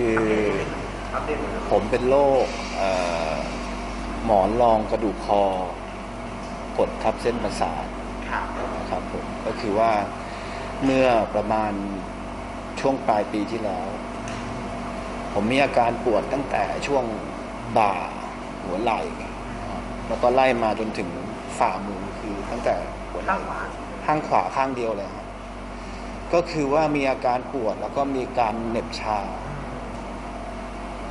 คือผมเป็นโรคหมอนรองกระดูกคอกดทับเส้นประสาทค่ะนะครับผมก็คือว่าเมื่อประมาณช่วงปลายปีที่แล้ว ผมมีอาการปวดตั้งแต่ช่วงบ่าหัวไหล่แล้วก็ไล่มาจนถึงฝ่ามือคือตั้งแต่หัวไหข้าล่งขวาข้างขวาข้างเดียวเลยครับก็คือว่ามีอาการปวดแล้วก็มีการเหน็บชา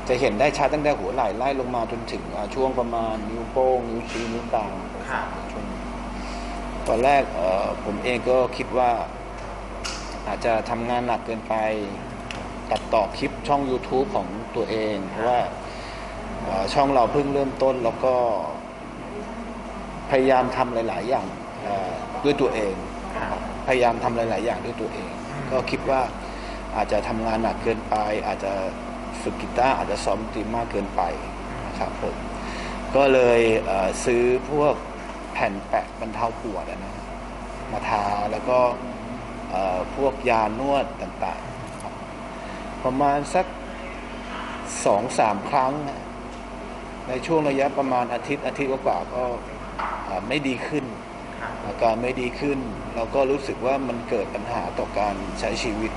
จะเห็นได้ชัดตั้งแต่หัวไหล่ไล่ลงมาจนถึงอ่าช่วงประมาณนิ้วโป้งนิ้วชี้นิ้วกลางค่ะช่วงนี้ตอนแรกเอ่อผมเองก็คิดว่าอาจจะทำงานหนักเกินไป ตัดต่อคลิปช่อง YouTube ของตัวเอง เพราะว่าเอ่อช่องเราเพิ่งเริ่มต้นแล้วก็พยายามทำหลาย ๆ อย่างเอ่อด้วยตัวเองค่ะพยายามทำหลาย ๆ อย่างด้วยตัวเอง ก็คิดว่าอาจจะทำงานหนักเกินไป อาจจะ ฝึกกีตาร์อาจจะซ้อมดนตรีมากเกินไปนะครับผมก็เลยเอ่อซื้อพวกแผ่นแปะบรรเทาปวดอะนะมาทาแล้วก็เอ่อพวกยานวดต่างๆครับประมาณสักสองสามครั้งนะในช่วงระยะประมาณอาทิตย์อาทิตย์กว่าๆก็เอ่อไม่ดีขึ้นค่ะอาการไม่ดีขึ้น เราก็รู้สึกว่ามันเกิดปัญหาต่อการใช้ชีวิต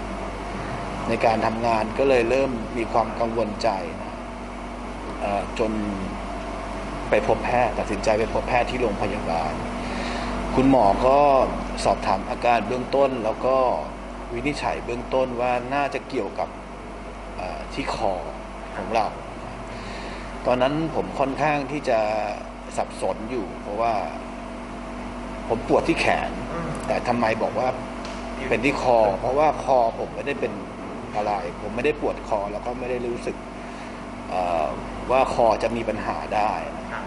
ในการทำงานก็เลยเริ่มมีความกังวลใจจนไปพบแพทย์ตัดสินใจไปพบแพทย์ที่โรงพยาบาล คุณหมอก็สอบถามอาการเบื้องต้น แล้วก็วินิจฉัยเบื้องต้นว่าน่าจะเกี่ยวกับที่คอของเรา ตอนนั้นผมค่อนข้างที่จะสับสนอยู่ เพราะว่าผมปวดที่แขน แต่ทำไมบอกว่าเป็นที่คอ เพราะว่าคอผมไม่ได้เป็น อะไร ผมไม่ได้ปวดคอแล้วก็ไม่ได้รู้สึกเอ่อว่าคอจะมีปัญหาได้ค่ะ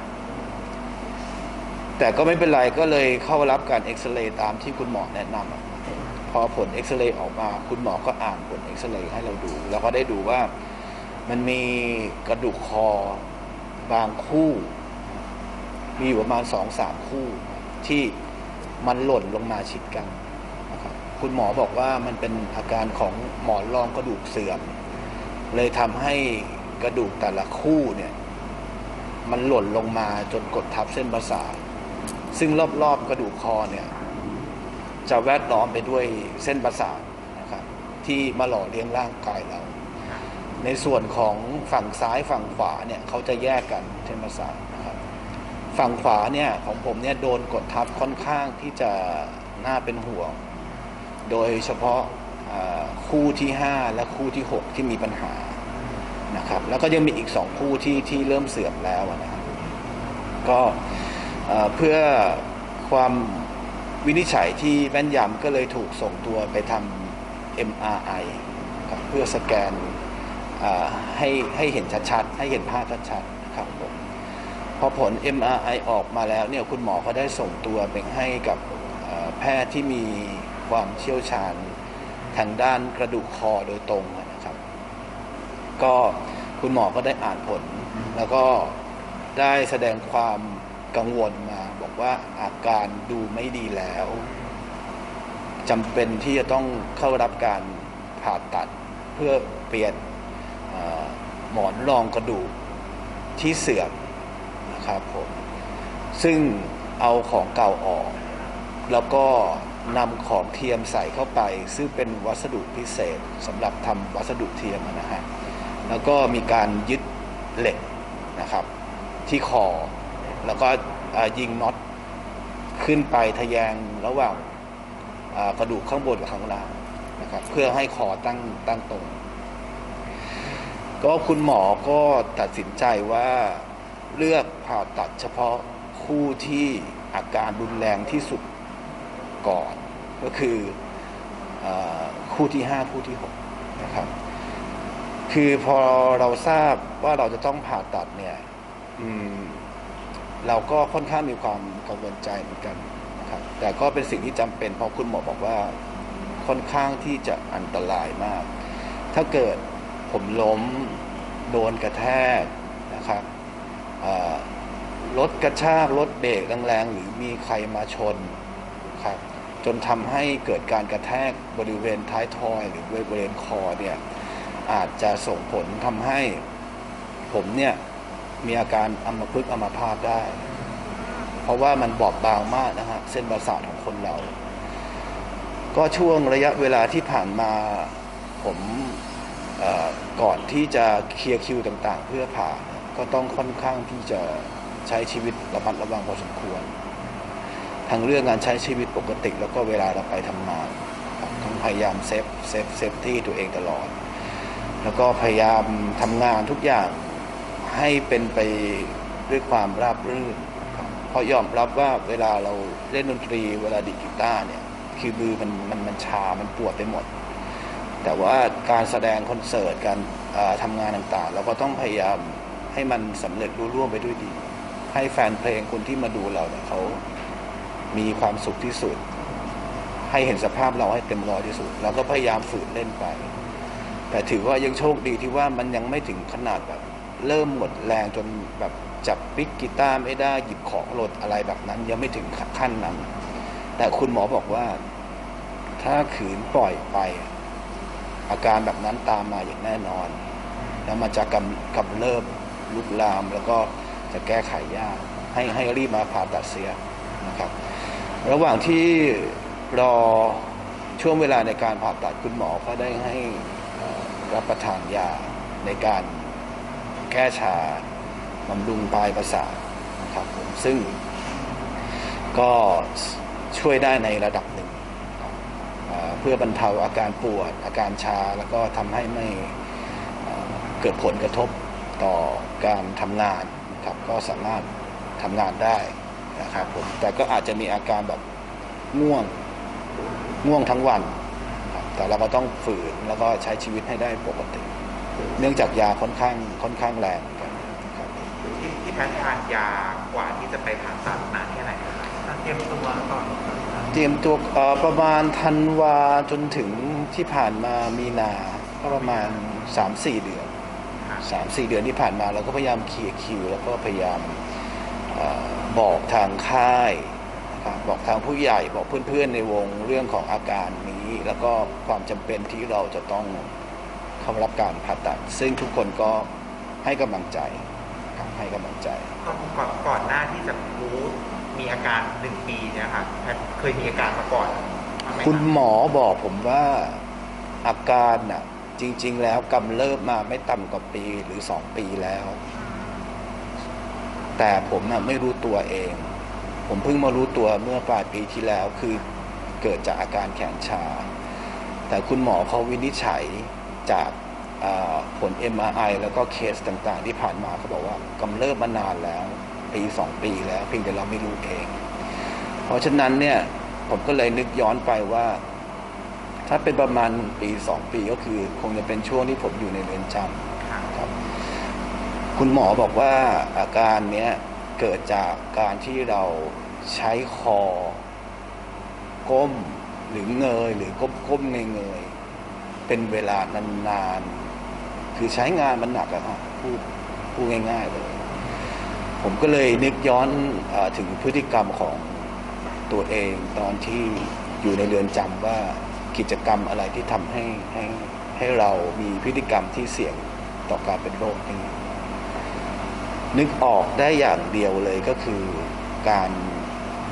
แต่ก็ไม่เป็นไรก็เลยเข้ารับการเอ็กซเรย์ตามที่คุณหมอแนะนำอะพอผลเอ็กซเรย์ออกมา คุณหมอก็อ่านผลเอ็กซเรย์ให้เราดู แล้วก็ได้ดูว่ามันมีกระดูกคอบางคู่ มีอยู่ประมาณสองสามคู่ที่มันหล่นลงมาชิดกันนะ คุณหมอบอกว่ามันเป็นอาการของหมอนรองกระดูกเสื่อม เลยทำให้กระดูกแต่ละคู่เนี่ย มันหล่นลงมาจนกดทับเส้นประสาทซึ่งรอบๆกระดูกคอเนี่ย จะแวดล้อมไปด้วยเส้นประสาทนะครับ ที่มาหล่อเลี้ยงร่างกายเรา ในส่วนของฝั่งซ้ายฝั่งขวาเนี่ยเขาจะแยกกันเส้นประสาทนะครับฝั่งขวาเนี่ยของผมเนี่ยโดนกดทับค่อนข้างที่จะน่าเป็นห่วง โดยเฉพาะคู่ที่ 5 และคู่ที่ 6 ที่มีปัญหานะครับแล้วก็ยังมีอีก 2 คู่ที่ที่เริ่มเสื่อมแล้วนะครับก็เพื่อความวินิจฉัยที่แม่นยำก็เลยถูกส่งตัวไปทำ MRI ครับเพื่อสแกนให้ให้เห็นชัดๆ ให้เห็นภาพชัดๆนะครับผมพอผล MRI ออกมาแล้วเนี่ยคุณหมอก็ได้ส่งตัวไปให้กับแพทย์ที่มี ความเชี่ยวชาญทางด้านกระดูกคอโดยตรงนะครับ ก็คุณหมอก็ได้อ่านผล แล้วก็ได้แสดงความกังวลมา บอกว่าอาการดูไม่ดีแล้วจำเป็นที่จะต้องเข้ารับการผ่าตัดเพื่อเปลี่ยนเอ่อหมอนรองกระดูกที่เสื่อมนะครับผมซึ่งเอาของเก่าออก แล้วก็ นำของเทียมใส่เข้าไป ซึ่งเป็นวัสดุพิเศษสำหรับทำวัสดุเทียมนะฮะแล้วก็มีการยึดเหล็กนะครับที่คอ แล้วก็ยิงน็อตขึ้นไปทะแยงระหว่างกระดูกข้างบนกับข้างล่างนะครับเพื่อให้คอตั้งตั้งตรง ก็คุณหมอก็ตัดสินใจว่าเลือกผ่าตัดเฉพาะคู่ที่อาการรุนแรงที่สุดก่อน ก็คือคู่ที่ 5 คู่ที่ 6 นะครับ คือพอเราทราบว่าเราจะต้องผ่าตัดเนี่ยเราก็ค่อนข้างมีความกังวลใจเหมือนกันนะครับ แต่ก็เป็นสิ่งที่จำเป็นเพราะคุณหมอบอกว่าค่อนข้างที่จะอันตรายมาก ถ้าเกิดผมล้มโดนกระแทกนะครับรถกระชากรถเบรกแรงๆหรือมีใครมาชน จนทำให้เกิดการกระแทกบริเวณท้ายทอย หรือบริเวณคอเนี่ยอาจจะส่งผลทำให้ผมเนี่ยมีอาการอัมพฤกษ์อัมพาตได้ เพราะว่ามันบอบบางมากนะฮะเส้นประสาทของคนเรา ก็ช่วงระยะเวลาที่ผ่านมาผมก่อนที่จะเคลียร์คิวต่างๆ เพื่อผ่าก็ต้องค่อนข้างที่จะใช้ชีวิตระมัดระวังพอสมควร ทั้งเรื่องการใช้ชีวิตปกติ แล้วก็เวลาเราไปทำงานต้องพยายามเซฟเซฟเซฟที่ตัวเองตลอด แล้วก็พยายามทำงานทุกอย่างให้เป็นไปด้วยความราบรื่นเพราะยอมรับว่าเวลาเราเล่นดนตรี เวลาดีดกีตาร์เนี่ยคือมือมันมันมันชา มันปวดไปหมด แต่ว่าการแสดงคอนเสิร์ตการอ่าทำงานต่างๆ เราก็ต้องพยายามให้มันสำเร็จรุ่ร่วงไปด้วยดี ให้แฟนเพลงคนที่มาดูเราเนี่ยเขา มีความสุขที่สุด ให้เห็นสภาพเราให้เต็มร้อยที่สุด เราก็พยายามฝืนเล่นไป แต่ถือว่ายังโชคดีที่ว่ามันยังไม่ถึงขนาดแบบ เริ่มหมดแรงจนแบบจับปิกกีตาร์ไม่ได้หยิบของหลดอะไรแบบนั้น ยังไม่ถึงขั้นนั้น แต่คุณหมอบอกว่า ถ้าขืนปล่อยไป อาการแบบนั้นตามมาอย่างแน่นอน แล้วมันจะกำกำเริบลุกลามแล้วก็จะแก้ไขยากให้ให้รีบมาผ่าตัดเสียนะครับ ระหว่างที่รอช่วงเวลาในการผ่าตัดคุณหมอก็ได้ให้รับประทานยาในการแก้ชาบำรุงปลายประสาทนะครับผมซึ่งก็ช่วยได้ในระดับหนึ่ง เพื่อบรรเทาอาการปวด อาการชาแล้วก็ทำให้ไม่เกิดผลกระทบต่อการทำงานครับก็สามารถทำงานได้ นะครับผมแต่ก็อาจจะมีอาการแบบง่วงง่วงทั้งวันครับแต่เราก็ต้องฝืนแล้วก็ใช้ชีวิตให้ได้ปกติ เนื่องจากยาค่อนข้างค่อนข้างแรงเหมือนกันครับที่ที่แพทย์ทานยากว่าที่จะไปผ่าตัดนานแค่ไหนครับเตรียมตัวก่อนเตรียมตัวเอ่อประมาณธันวาจนถึงที่ผ่านมามีนาก็ประมาณ 3-4 เดือน3-4เดือนที่ผ่านมาเราก็พยายามเคลียร์คิว แล้วก็พยายามเออ บอกทางค่ายนะครับบอกทางผู้ใหญ่บอกเพื่อนๆในวงเรื่องของอาการนี้ แล้วก็ความจำเป็นที่เราจะต้องเข้ารับการผ่าตัด ซึ่งทุกคนก็ให้กำลังใจครับให้กำลังใจ ก่อนก่อนก่อนหน้าที่จะรู้มีอาการหนึ่งปีเนี่ยค่ะแพทย์เคยมีอาการมาก่อนบ้างไหมคุณรับหมอบอกผมว่าอาการน่ะจริง ๆ แล้วกำเริบมาไม่ต่ำกว่าปีหรือสองปีแล้ว แต่ผมน่ะไม่รู้ตัวเอง ผมเพิ่งมารู้ตัวเมื่อปลายปีที่แล้วคือเกิดจากอาการแขนชา แต่คุณหมอเขาวินิจฉัยจากอ่าผล MRI แล้วก็เคสต่างๆ ที่ผ่านมาเขาบอกว่ากำเริบมานานแล้วปีสองปีแล้วเพียงแต่เราไม่รู้เอง เพราะฉะนั้นเนี่ยผมก็เลยนึกย้อนไปว่า ถ้าเป็นประมาณปีสองปีก็คือ คงจะเป็นช่วงที่ผมอยู่ในเรือนจำค่ะครับ คุณหมอบอกว่าอาการเนี้ยเกิดจากการที่เราใช้คอ ก้มหรือเงยหรือก้มก้มเงยเงยเป็นเวลานานๆคือใช้งานมันหนักอะครับพูดพูดง่ายๆเลย ผมก็เลยนึกย้อนออถึงพฤติกรรมของตัวเองตอนที่อยู่ในเรือนจำว่ากิจกรรมอะไรที่ทำให้ให้ให้เรามีพฤติกรรมที่เสี่ยงต่อการเป็นโรคนี้ นึกออกได้อย่างเดียวเลยก็คือการ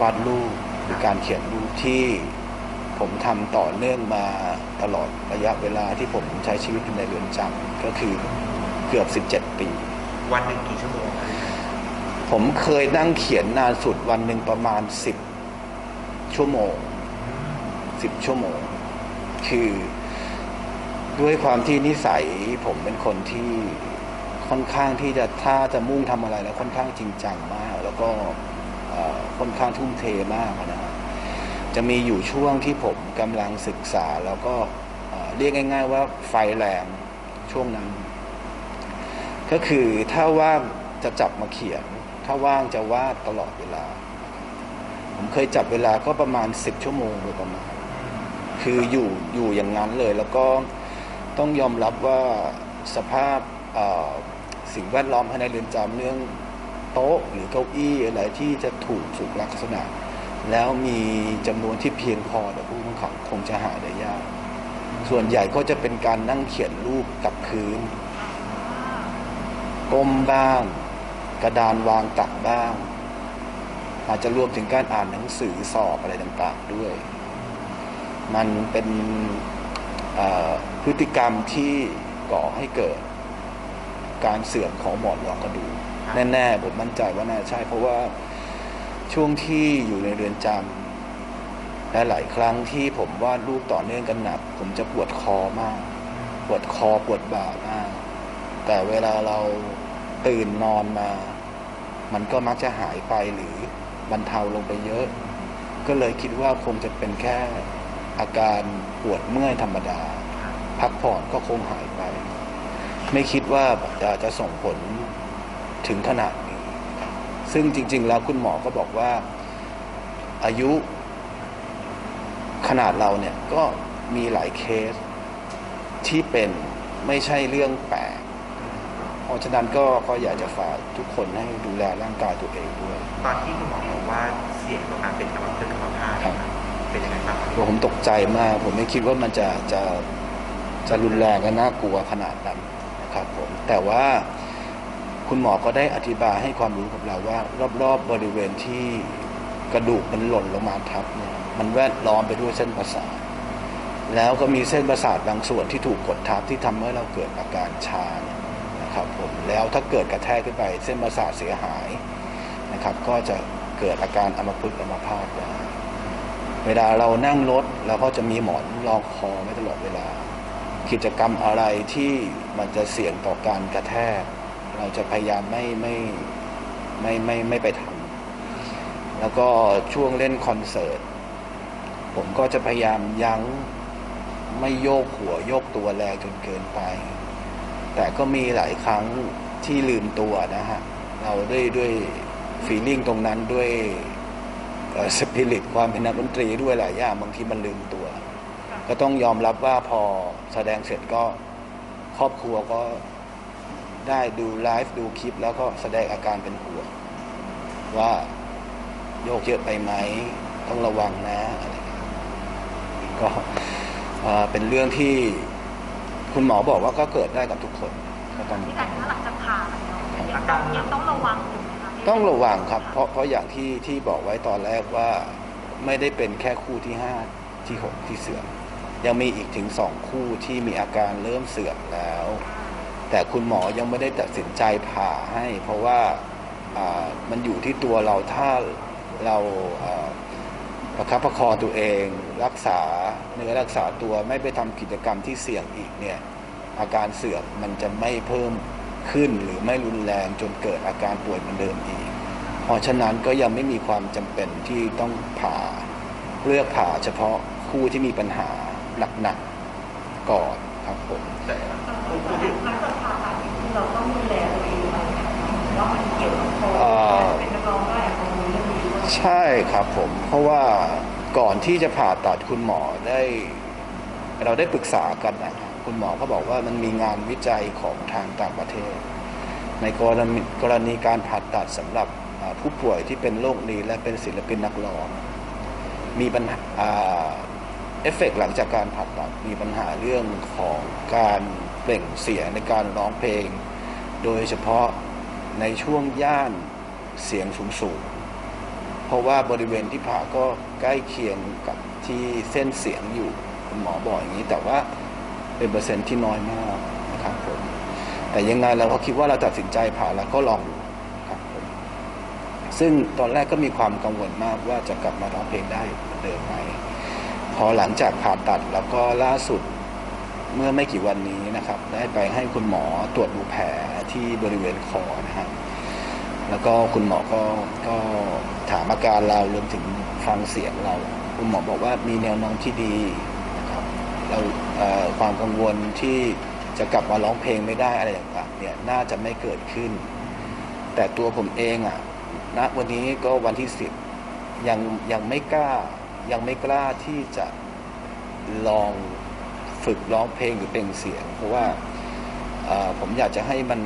วาดรูปหรือการเขียนรูปที่ผมทำต่อเนื่องมาตลอดระยะเวลาที่ผมใช้ชีวิตอยู่ในเรือนจำก็คือเกือบ 17 ปี วันหนึ่งกี่ชั่วโมงครับผมเคยนั่งเขียนนานสุดวันหนึ่งประมาณ 10 ชั่วโมง 10 ชั่วโมง คือด้วยความที่นิสัยผมเป็นคนที่ ค่อนข้างที่จะถ้าจะมุ่งทำอะไรแล้วค่อนข้างจริงจังมาก แล้วก็ค่อนข้างทุ่มเทมากนะจะมีอยู่ช่วงที่ผมกำลังศึกษา แล้วก็เรียกง่าย ๆ ว่าไฟแรงช่วงนั้น ก็คือถ้าว่างจะจับมาเขียน ถ้าว่างจะวาดตลอดเวลา ผมเคยจับเวลาก็ประมาณ 10 ชั่วโมงโดยประมาณ คืออยู่อยู่อย่างนั้นเลยแล้วก็ต้องยอมรับว่าสภาพ สิ่งแวดล้อมภายในเรือนจำเรื่องโต๊ะหรือเก้าอี้อะไรที่จะถูกสุขลักษณะ แล้วมีจำนวนที่เพียงพอต่ผู้ต้องขังคงจะหาได้ยาก ส่วนใหญ่ก็จะเป็นการนั่งเขียนรูปกับพื้นก้มบ้าง กระดานวางตักบ้าง อาจจะรวมถึงการอ่านหนังสือสอบอะไรต่างๆด้วย มันเป็นพฤติกรรมที่ก่อให้เกิด การเสื่อมของหมอนรองกระดูกแน่ๆผมมั่นใจว่าน่าใช่ เพราะว่าช่วงที่อยู่ในเรือนจำและหลายครั้งที่ผมวาดรูปต่อเนื่องกันหนัก ผมจะปวดคอมาก ปวดคอปวดบ่ามาก แต่เวลาเราตื่นนอนมา มันก็มักจะหายไปหรือบรรเทาลงไปเยอะ ก็เลยคิดว่าคงจะเป็นแค่อาการปวดเมื่อยธรรมดา พักผ่อนก็คงหายไป ไม่คิดว่าจะจะส่งผลถึงขนาดนี้ ซึ่งจริง ๆ แล้วคุณหมอก็บอกว่าอายุขนาดเราเนี่ยก็มีหลายเคสที่เป็นไม่ใช่เรื่องแปลก เพราะฉะนั้นก็ก็อยากจะฝากทุกคนให้ดูแลร่างกายตัวเองด้วย ตอนที่คุณหมอบอกว่าเสี่ยงต่อการเป็นอัมพฤกษ์อัมพาตนะครับเป็นยังไงบ้างครับผมตกใจมาก ผมไม่คิดว่ามันจะจะจะรุนแรงและน่ากลัวขนาดนั้นนะ ครับผมแต่ว่าคุณหมอก็ได้อธิบายให้ความรู้กับเราว่า รอบๆบริเวณที่กระดูกมันหล่นลงมาทับเนี่ยมันแวดล้อมไปด้วยเส้นประสาทแล้วก็มีเส้นประสาทบางส่วนที่ถูกกดทับที่ทำให้เราเกิดอาการชาเนี่ยนะครับผมแล้วถ้าเกิดกระแทกขึ้นไป เส้นประสาทเสียหายนะครับ ก็จะเกิดอาการอัมพฤกษ์อัมพาตได้เวลาเรานั่งรถเราก็จะมีหมอนรองคอไว้ตลอดเวลา กิจกรรมอะไรที่มันจะเสี่ยงต่อการกระแทก เราจะพยายามไม่ไม่ไม่ไม่ไม่ไปทำแล้วก็ช่วงเล่นคอนเสิร์ตผมก็จะพยายามยั้งไม่โยกหัวโยกตัวแรงจนเกินไป แต่ก็มีหลายครั้งที่ลืมตัวนะฮะ เราด้วยด้วยฟีลิ่งตรงนั้นด้วยสปิริตความเป็นนักดนตรีด้วยหลายอย่างบางทีมันลืมตัว ก็ต้องยอมรับว่าพอแสดงเสร็จก็ครอบครัวก็ได้ดูไลฟ์ดูคลิป แล้วก็แสดงอาการเป็นห่วงว่าโยกเยอะไปไหม ต้องระวังนะอะไรอย่างเงี้ยก็เอ่อเป็นเรื่องที่คุณหมอบอกว่าก็เกิดได้กับทุกคนก็ต้องที่แต่ถ้าหลังจากผ่าแล้วยังต้องยังต้องระวังอยู่ไหมคะต้องระวังครับ เพราะเพราะอย่างที่ที่บอกไว้ตอนแรกว่าไม่ได้เป็นแค่คู่ที่ห้าที่หกที่เสื่อม ยังมีอีกถึงสองคู่ที่มีอาการเริ่มเสื่อมแล้ว แต่คุณหมอยังไม่ได้ตัดสินใจผ่าให้ เพราะว่ามันอยู่ที่ตัวเราถ้าเราอ่าประคับประคองตัวเอง รักษาเนื้อรักษาตัวไม่ไปทำกิจกรรมที่เสี่ยงอีกเนี่ยอาการเสื่อมมันจะไม่เพิ่มขึ้นหรือไม่รุนแรงจนเกิดอาการป่วยเหมือนเดิมอีก เพราะฉะนั้นก็ยังไม่มีความจำเป็นที่ต้องผ่าเลือกผ่าเฉพาะคู่ที่มีปัญหา หนักๆก่อนครับผมแต่หลังจากผ่าตัดเราต้องดูแลตัวเองไหมว่ามันเกี่ยวกับคอเป็นนักร้องได้อะคงรู้เรื่องนี้ด้วยใช่ครับผม เพราะว่าก่อนที่จะผ่าตัดคุณหมอได้ เราได้ปรึกษากันนะครับคุณหมอเขาบอกว่ามันมีงานวิจัยของทางต่างประเทศ ในกรณีกรณีการผ่าตัดสำหรับอ่าผู้ป่วยที่เป็นโรคนี้และเป็นศิลปินนักร้อง มีปัญหาอ่า เอฟเฟกต์หลังจากการผ่าตัดมีปัญหาเรื่องของการเปล่งเสียงในการร้องเพลง โดยเฉพาะในช่วงย่านเสียงสูงๆ เพราะว่าบริเวณที่ผ่าก็ใกล้เคียงกับที่เส้นเสียงอยู่คุณหมอบอกอย่างนี้แต่ว่าเป็นเปอร์เซ็นต์ที่น้อยมากนะครับผมแต่ยังไงเราก็คิดว่าเราตัดสินใจผ่าแล้วก็ลองดูครับผมซึ่งตอนแรกก็มีความกังวลมากว่าจะกลับมาร้องเพลงได้เหมือนเดิมไหม พอหลังจากผ่าตัดแล้วก็ล่าสุดเมื่อไม่กี่วันนี้นะครับ ได้ไปให้คุณหมอตรวจดูแผลที่บริเวณคอนะครับแล้วก็คุณหมอก็ก็ถามอาการเรารวมถึงฟังเสียงเรา คุณหมอบอกว่ามีแนวโน้มที่ดีนะครับเราความกังวลที่จะกลับมาร้องเพลงไม่ได้อะไรต่างๆเนี่ยน่าจะไม่เกิดขึ้น แต่ตัวผมเองอะณวันนี้ก็วันที่สิบยังยังไม่กล้า ยังไม่กล้าที่จะลองฝึกร้องเพลงหรือเปล่งเสียง เพราะว่าเอ่อผมอยากจะให้มัน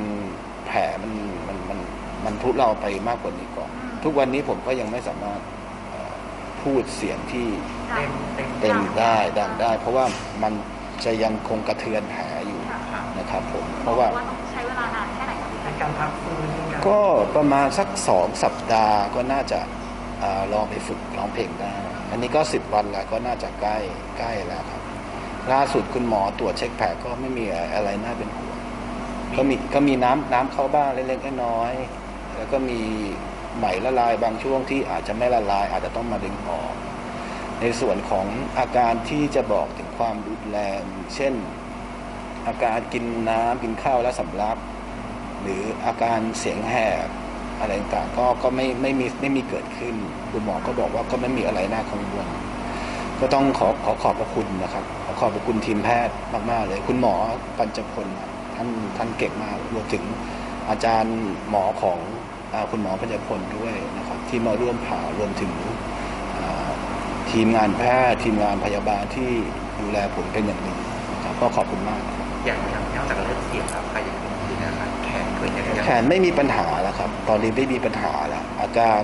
แผลมันมันมันมันทุเราไปมากกว่านี้ก่อน ทุกวันนี้ผมก็ยังไม่สามารถเอ่อพูดเสียงที่เต็มเต็มเต็มได้ดังได้ เพราะว่ามันจะยังคงกระเทือนแผลอยู่ค่ะนะครับผมเพราะว่าต้องใช้เวลานานแค่ไหนครับพี่ในการพักฟื้นในการก็ประมาณสักสองสัปดาห์ก็น่าจะอาลองไปฝึกร้องเพลงได้อั นนี้ก็สิบวันแล้วก็น่าจะใกล้ใกล้แล้วครับ ล่าสุดคุณหมอตรวจเช็คแผลก็ไม่มีอะไรน่าเป็นห่วงก็มีก็มีน้ำน้ำเข้าบ้างเล็กๆน้อยๆแล้วก็มีไหมละลายบางช่วงที่อาจจะไม่ละลาย อาจจะต้องมาดึงออก ในส่วนของอาการที่จะบอกถึงความรุนแรงเช่น อาการกินน้ำกินข้าวแล้วสำลักหรืออาการเสียงแหบ อะไรต่างก็ก็ไม่ไม่มีไม่มีเกิดขึ้น คุณหมอก็บอกว่าก็ไม่มีอะไรน่ากังวลก็ต้องขอขอขอบพระคุณนะครับ ขอขอบพระคุณทีมแพทย์มาก ๆ เลย คุณหมอปัญจพลท่านท่านเก่งมากรวมถึงอาจารย์หมอของอคุณหมอปัญจพลด้วยนะครับ ที่มาร่วมผ่ารวมถึงทีมงานแพทย์ทีมงานพยาบาลที่ดูแลผมเป็นอย่างดีนะครับก็ขอบคุณมาก อย่างอย่างนอกจากเรื่องเสียงแล้วค่ะอย่าง ขนไม่มีปัญหาแล้วครับ ตอนนี้ไม่มีปัญหาแล้ว อาการ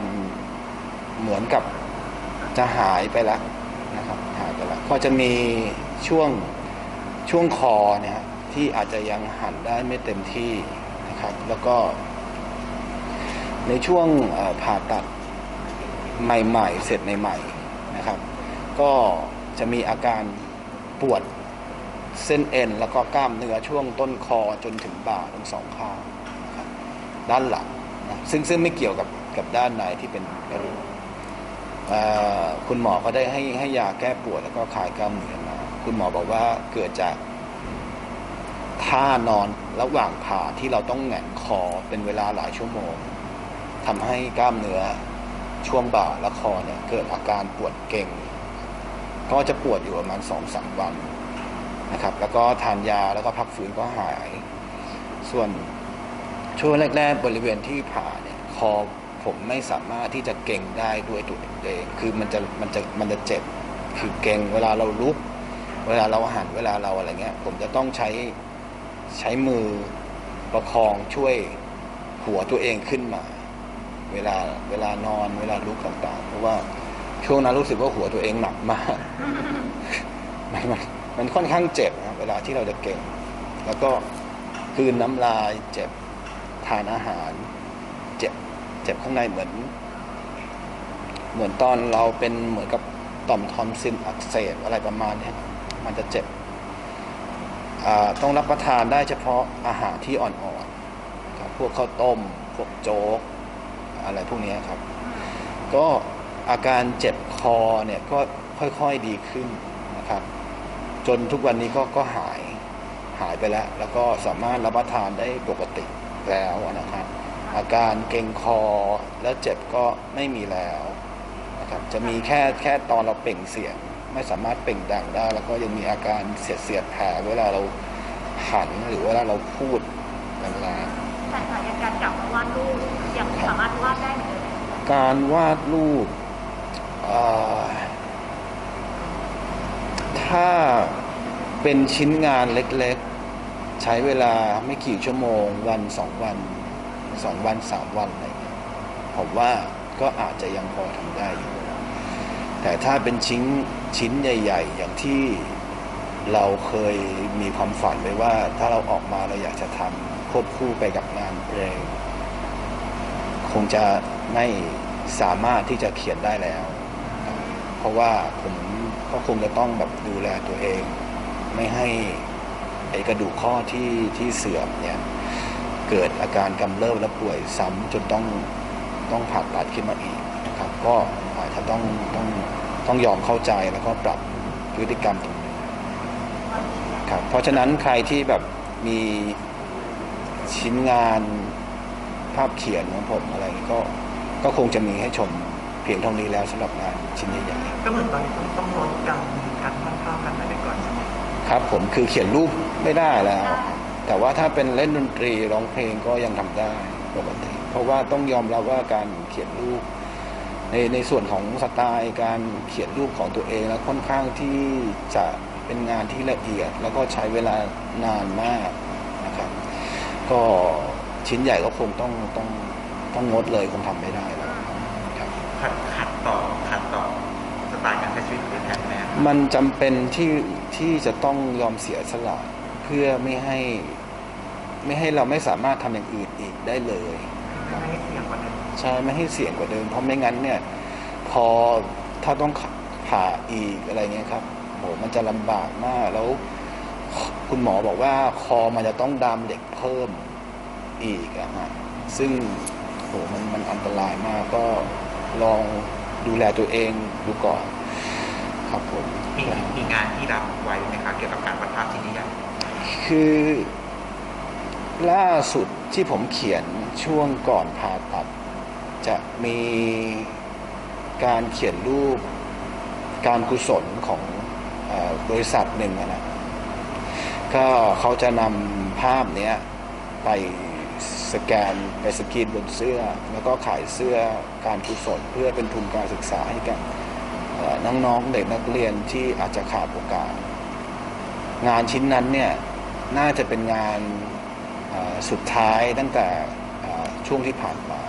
เหมือนกับจะหายไปแล้วนะครับ หายไปแล้ว ก็จะมีช่วงช่วงคอเนี่ยที่อาจจะยังหันได้ไม่เต็มที่นะครับ แล้วก็ ในช่วงผ่าตัดใหม่ ๆ เสร็จใหม่ๆนะครับ ก็จะมีอาการปวดเส้นเอ็น แล้วก็กล้ามเนื้อช่วงต้นคอจนถึงบ่าทั้งสองข้าง ด้านหลังนะซึ่งซึ่งไม่เกี่ยวกับกับด้านในที่เป็นกระดูกคุณหมอก็ได้ให้ให้ยาแก้ปวดแล้วก็คลายกล้ามเนื้อมาคุณหมอบอกว่าเกิดจากท่านอนระหว่างผ่าที่เราต้องแหงนคอเป็นเวลาหลายชั่วโมงทำให้กล้ามเนื้อช่วงบ่าและคอเนี่ยเกิดอาการปวดเก่ง ก็จะปวดอยู่ประมาณสองสามวันนะครับ แล้วก็ทานยาแล้วก็พักฟื้นก็หาย ส่วน ช่วงแรกๆบริเวณที่ผ่าเนี่ยคอผมไม่สามารถที่จะเก่งได้ด้วยตัวเองคือมันจะมันจะมันจะเจ็บคือเก่งเวลาเราลุก เวลาเราหันเวลาเราอะไรเงี้ย ผมจะต้องใช้ใช้มือประคองช่วยหัวตัวเองขึ้นมา เวลาเวลานอนเวลาลุกต่างๆ เพราะว่าช่วงนั้นรู้สึกว่าหัวตัวเองหนักมากมันมันมันค่อนข้างเจ็บนะเวลาที่เราจะเก่ง แล้วก็กลืนน้ำลายเจ็บ ทานอาหาร เจ็บเจ็บข้างในเหมือน เหมือนตอนเราเป็นเหมือนกับต่อมทอนซิลอักเสบอะไรประมาณนี้มันจะเจ็บต้องรับประทานได้เฉพาะอาหารที่อ่อนๆครับพวกข้าวต้ม พวกโจ๊ก อะไรพวกนี้ครับ ก็อาการเจ็บคอเนี่ยก็ค่อยๆดีขึ้นนะครับ จนทุกวันนี้ก็ก็หายหายไปแล้ว แล้วก็สามารถรับประทานได้ปกติ แล้วนะครับอาการเกร็งคอแล้วเจ็บก็ไม่มีแล้วนะครับจะมีแค่แค่ตอนเราเปล่งเสียง ไม่สามารถเปล่งดังได้ แล้วก็ยังมีอาการเสียดเสียดแผลเวลาเราหันหรือเวลาเราพูดแรงแต่ค่ะอย่างการกลับมาวาดรูปยังสามารถวาดได้เหมือนเดิมไหมๆการวาดรูปเอ่อถ้าเป็นชิ้นงานเล็กๆ ใช้เวลาไม่กี่ชั่วโมง วันสองวันสองวันสามวันอะไรผมว่าก็อาจจะยังพอทำได้อยู่ แต่ถ้าเป็นชิ้นชิ้นใหญ่ ๆ อย่างที่เราเคยมีความฝันไว้ว่า ถ้าเราออกมาเราอยากจะทำควบคู่ไปกับงานเพลงคงจะไม่สามารถที่จะเขียนได้แล้ว เพราะว่าผมก็คงจะต้องแบบดูแลตัวเอง ไม่ให้ ไอ้กระดูกข้อที่ที่เสื่อมเนี่ยเกิดอาการกำเริบและป่วยซ้ำจนต้องต้องผ่าตัดขึ้นมาอีกนะครับ ก็อาจจะต้องต้องต้องยอมเข้าใจแล้วก็ปรับพฤติกรรมตรงนี้ครับเพราะฉะนั้นใครที่แบบมีชิ้นงานภาพเขียนของผมอะไรก็ก็คงจะมีให้ชมเพียงเท่านี้แล้วสำหรับงานชิ้นใหญ่ๆก็เหมือนตอนนี้ต้องต้องลดการการทานข้าวกันอะไรไปก่อนใช่ไหมครับผมคือเขียนรูป ไม่ได้แล้ว แต่ว่าถ้าเป็นเล่นดนตรีร้องเพลงก็ยังทำได้ปกติ เพราะว่าต้องยอมรับว่าการเขียนรูป ในในส่วนของสไตล์การเขียนรูปของตัวเองแล้วค่อนข้างที่จะเป็นงานที่ละเอียด แล้วก็ใช้เวลานานมากนะครับ ก็ชิ้นใหญ่ก็คงต้องต้องต้องงดเลยคงทำไม่ได้แล้วครับขัดขัดต่อขัดต่อสไตล์การใช้ชีวิตของพี่แพทย์แม่มันจำเป็นที่ที่จะต้องยอมเสียสละ เพื่อไม่ให้ไม่ให้เราไม่สามารถทำอย่างอื่นอีกได้เลยไม่ให้เสี่ยงกว่าเดิมใช่ไม่ให้เสี่ยงกว่าเดิม เพราะไม่งั้นเนี่ย พอถ้าต้องผ่าอีกอะไรเงี้ยครับโหมันจะลำบากมากแล้ว คุณหมอบอกว่าคอมันจะต้องดามเหล็กเพิ่มอีกอะฮะซึ่งโหมันมันอันตรายมากก็ลองดูแลตัวเองดูก่อน ครับผมมีมีงานที่รับไว้ไหมคะเกี่ยวกับการวัดภาพชิ้นนี้กัน คือล่าสุดที่ผมเขียนช่วงก่อนผ่าตัด จะมีการเขียนรูปการกุศลของอบริษัทหนึ่งนะก็เขาจะนำภาพเนี้ยไปสแกนไปสกรีนบนเสื้อ แล้วก็ขายเสื้อการกุศลเพื่อเป็นทุนการศึกษาให้กับน้องๆเด็กนักเรียนที่อาจจะขาดโอกาส งานชิ้นนั้นเนี่ย น่าจะเป็นงานสุดท้ายตั้งแต่ช่วงที่ผ่านมา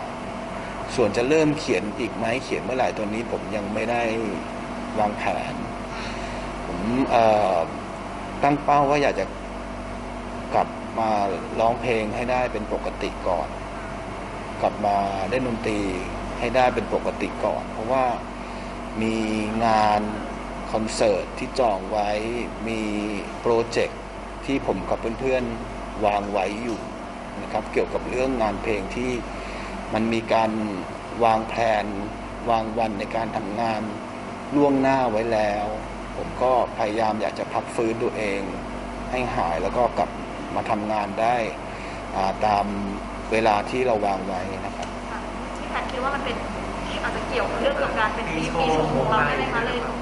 ส่วนจะเริ่มเขียนอีกไหมเขียนเมื่อไหร่ตัวนี้ผมยังไม่ได้วางแผน ผมตั้งเป้าว่าอยากจะกลับมาร้องเพลงให้ได้เป็นปกติก่อน กลับมาเล่นดนตรีให้ได้เป็นปกติก่อน เพราะว่ามีงานคอนเสิร์ตที่จองไว้มีโปรเจกต์ ที่ผมกับเพื่อนๆวางไว้อยู่นะครับ เกี่ยวกับเรื่องงานเพลงที่มันมีการวางแผนวางวันในการทำงานล่วงหน้าไว้แล้ว ผมก็พยายามอยากจะพักฟื้นตัวเอง ให้หายแล้วก็กลับมาทำงานได้าตามเวลาที่เราวางไว้นะครับที่แพทย์คิดว่ามันเป็นอาจจะเกี่ยวกับเรื่องกับการเป็นปีปีชงของเราได้ไหมคะเลยนิดนึง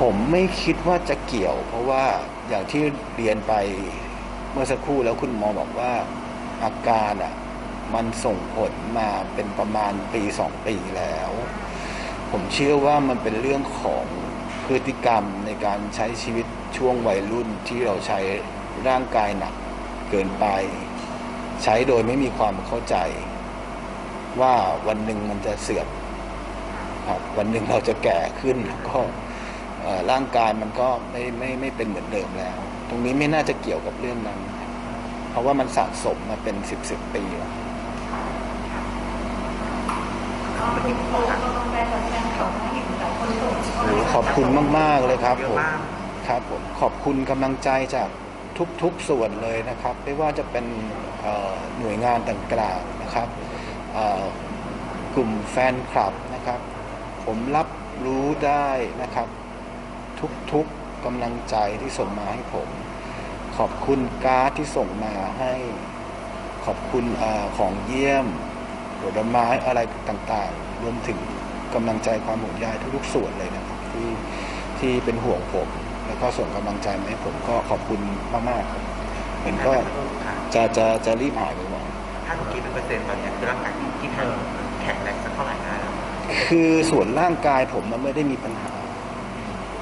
ผมไม่คิดว่าจะเกี่ยว เพราะว่าอย่างที่เรียนไปเมื่อสักครู่แล้วคุณหมอบอกว่าอาการอะมันส่งผลมาเป็นประมาณปีสองปีแล้ว ผมเชื่อว่ามันเป็นเรื่องของพฤติกรรมในการใช้ชีวิตช่วงวัยรุ่นที่เราใช้ร่างกายหนักเกินไป ใช้โดยไม่มีความเข้าใจ ว่าวันหนึ่งมันจะเสื่อมครับวันหนึ่งเราจะแก่ขึ้นแล้วก็ ร่างกายมันก็ไม่ไม่ไม่เป็นเหมือนเดิมแล้ว ตรงนี้ไม่น่าจะเกี่ยวกับเรื่องนั้น เพราะว่ามันสะสมมาเป็นสิบสิบปีแล้วขอบคุณมาก ๆ เลยครับผมครับผมขอบคุณกำลังใจจากทุก ๆ ส่วนเลยนะครับ ไม่ว่าจะเป็นหน่วยงานต่างๆนะครับกลุ่มแฟนคลับนะครับ ผมรับรู้ได้นะครับ ทุกๆกำลังใจที่ส่งมาให้ผม ขอบคุณการ์ดที่ส่งมาให้ ขอบคุณเออของเยี่ยมผลไม้อะไรต่างๆ รวมถึงกำลังใจความห่วงใยทุกๆส่วนเลยนะครับที่ที่เป็นห่วงผม แล้วก็ส่งกำลังใจมาให้ผมก็ขอบคุณมากๆครับเห็นก็ค่ะจะจะจะรีบหายไปหมดถ้าเมื่อกี้เป็นเปอร์เซ็นต์ตอนเนี้ยคือร่างกายที่แข็งแข็งแรงสักเท่าไหร่นะคือส่วนร่างกายผมมันไม่ได้มีปัญหา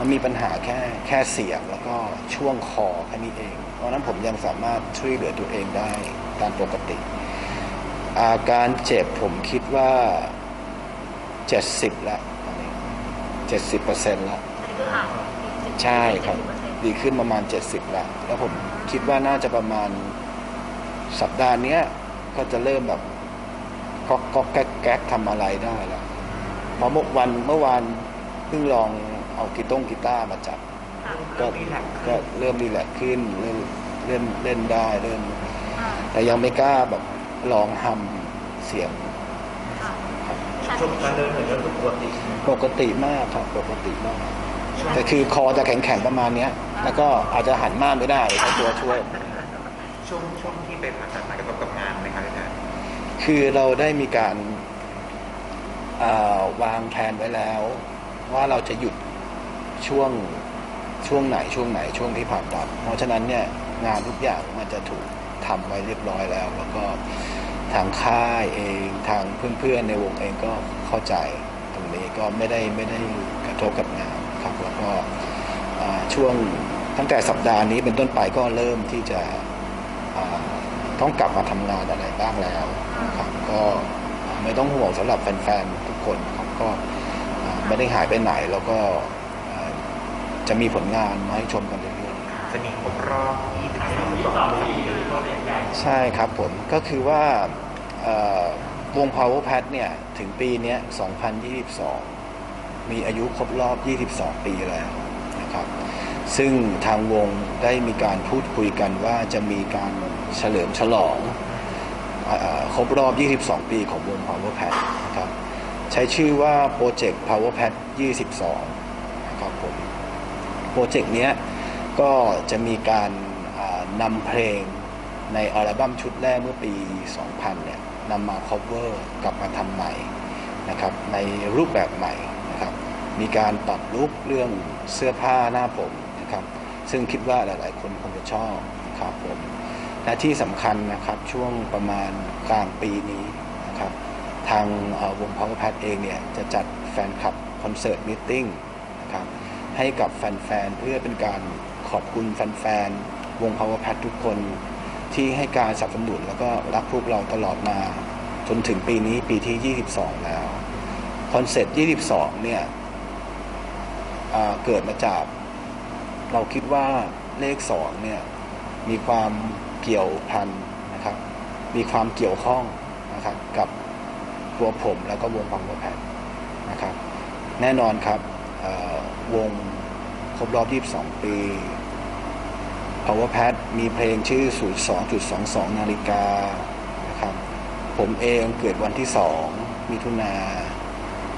มันมีปัญหาแค่แค่เสียงแล้วก็ช่วงคอแค่นี้เอง เพราะนั้นผมยังสามารถช่วยเหลือตัวเองได้ตามปกติ อาการเจ็บผมคิดว่า 70แล้วตอนนี้70เปอร์เซ็นต์ล้วอันนี้คือห่างใช่ครับ ดีขึ้นประมาณ 70แล้วแล้วผมคิดว่าน่าจะประมาณสัปดาห์นี้ก็จะเริ่มแบบก็ก็แก๊กแก๊กทำอะไรได้แล้วพราะเมื่อวันเมื่อวานเพิ่งลอง เอากีต้งกีตาร์มาจับก็รีแลกซ์ขึ้นก็เริ่มรีแลกซ์ขึ้นเริ่มเล่นเล่นได้เริ่มอ่าแต่ยังไม่กล้าแบบลองทำเสียงค่ะครับช่วงการเดินเหมือนก็ปกติปกติมากครับปกติมากแต่คือคอจะแข็งๆประมาณเนี้ย แล้วก็อาจจะหันมากไม่ได้ใช้ตัวช่วยช่วงช่วงที่ไปผ่าตัดมากระทบกับงานไหมคะอาจารย์คือเราได้มีการอ่าวางแผนไว้แล้ว ว่าเราจะหยุด ช่วงช่วงไหนช่วงไหนช่วงที่ผ่าตัด เพราะฉะนั้นเนี่ยงานทุกอย่างมันจะถูกทำไว้เรียบร้อยแล้ว แล้วก็ทางค่ายเองทางเพื่อนๆในวงเองก็เข้าใจตรงนี้ก็ไม่ได้ไม่ได้กระทบกับงานครับแล้วก็ช่วงตั้งแต่สัปดาห์นี้เป็นต้นไปก็เริ่มที่จะต้องกลับมาทำงานอะไรบ้างแล้วครับก็ไม่ต้องห่วงสำหรับแฟนๆทุกคนครับก็ไม่ได้หายไปไหนแล้วก็ จะมีผลงานมาให้ชมกันเรื่อยจะมีครบรอบ22ปีๆใช่ครับผมก็คือว่าเอ่อวง Power Pad เนี่ย ถึงปีเนี้ย2022 มีอายุครบรอบ 22 ปีแล้วนะครับ ซึ่งทางวงได้มีการพูดคุยกันว่าจะมีการเฉลิมฉลองเออครบรอบ 22 ปีของวง Power Pad นะครับ ใช้ชื่อว่าโปรเจกต์ Power Pad 22 นะครับผม โปรเจกต์นี้ก็จะมีการนำเพลงในอัลบั้มชุดแรกเมื่อปี 2000 เนี่ยนำมา cover กลับมาทำใหม่นะครับในรูปแบบใหม่นะครับมีการปรับลุคเรื่องเสื้อผ้าหน้าผมนะครับซึ่งคิดว่าหลาย ๆ คนคงจะชอบนะครับผมและที่สำคัญนะครับช่วงประมาณกลางปีนี้นะครับทางเอ่อวง Power Pad เองเนี่ยจะจัดแฟนคลับคอนเสิร์ตมิทติ้งนะครับ ให้กับแฟนๆ เพื่อเป็นการขอบคุณแฟนๆ วง Power Pad ทุกคน ที่ให้การสนับสนุนแล้วก็รักพวกเราตลอดมา จนถึงปีนี้ปีที่ 22 แล้ว คอนเซ็ปต์ 22 เนี่ยเกิดมาจาก เราคิดว่าเลข 2 เนี่ย มีความเกี่ยวพันนะครับ มีความเกี่ยวข้องนะครับกับตัวผมแล้วก็วงฟังโวแพนนะครับ แน่นอนครับ วงครบรอบ 22 ปี Power Pad มีเพลงชื่อ 02.22 นาฬิกานะครับ ผมเองเกิดวันที่ 2 มิถุนา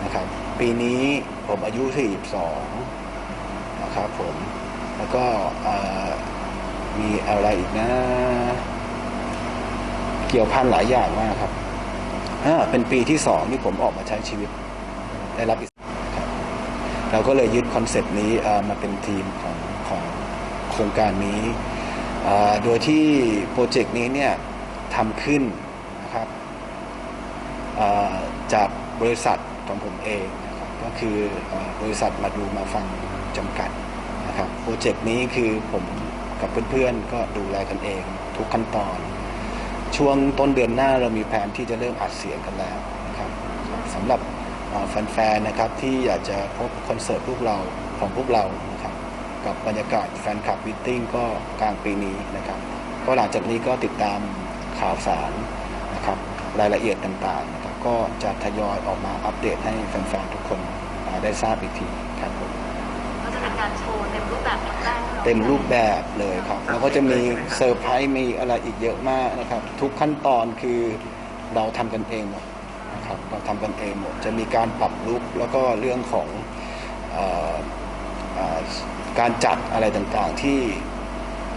นะครับ ปีนี้ผมอายุ 42 นะครับผม แล้วก็มีอะไรอีกนะ เกี่ยวพันหลายอย่างมากครับ เป็นปีที่สองที่ผมออกมาใช้ชีวิต ได้รับอิสระครับ เราก็เลยยึดคอนเซปต์นี้มาเป็นทีมของของโครงการนี้ โดยที่โปรเจกต์นี้เนี่ยทำขึ้นนะครับจากบริษัทของผมเองนะครับก็คือบริษัทมาดูมาฟังจำกัดนะครับโปรเจกต์นี้คือผมกับเพื่อนๆ ก็ดูแลกันเองทุกขั้นตอน ช่วงต้นเดือนหน้าเรามีแผนที่จะเริ่มอัดเสียงกันแล้วนะครับสำหรับ แฟนๆนะครับที่อยากจะพบคอนเสิร์ตพวกเราของพวกเรานะครับกับบรรยากาศแฟนคลับวิตติ้งก็กลางปีนี้นะครับก็หลังจากนี้ก็ติดตามข่าวสารนะครับรายละเอียดต่างๆนะครับก็จะทยอยออกมาอัปเดตให้แฟนๆทุกคนอ่าได้ทราบอีกทีครับผมก็จะเป็นการโชว์เต็มรูปแบบครั้งแรกของราเต็มรูปแบบเลยครับแล้วก็จะมีเซอร์ไพรส์มีอะไรอีกเยอะมากนะครับ ทุกขั้นตอนคือเราทำกันเองหมดนะครับ เราทำกันเองหมด จะมีการปรับลุกแล้วก็เรื่องของออการจัดอะไรต่างๆที่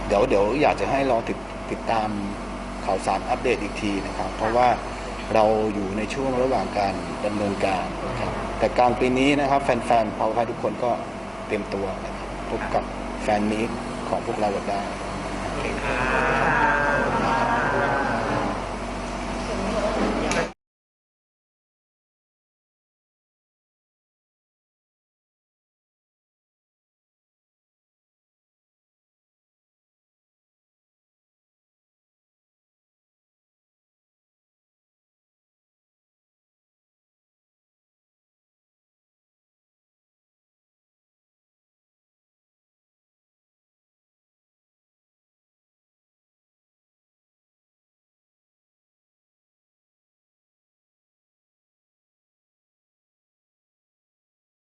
เดี๋ยวเดี๋ยวอยากจะให้เราติดติดตามข่าวสารอัปเดตอีกทีนะครับ เพราะว่าเราอยู่ในช่วงระหว่างการดำเนินการนะครับแต่กลางปีนี้นะครับ แฟนๆเผาพายทุกคนก็เตรียมตัวนะครับพบกับแฟนมีตของพวกเราได้โอเคครับ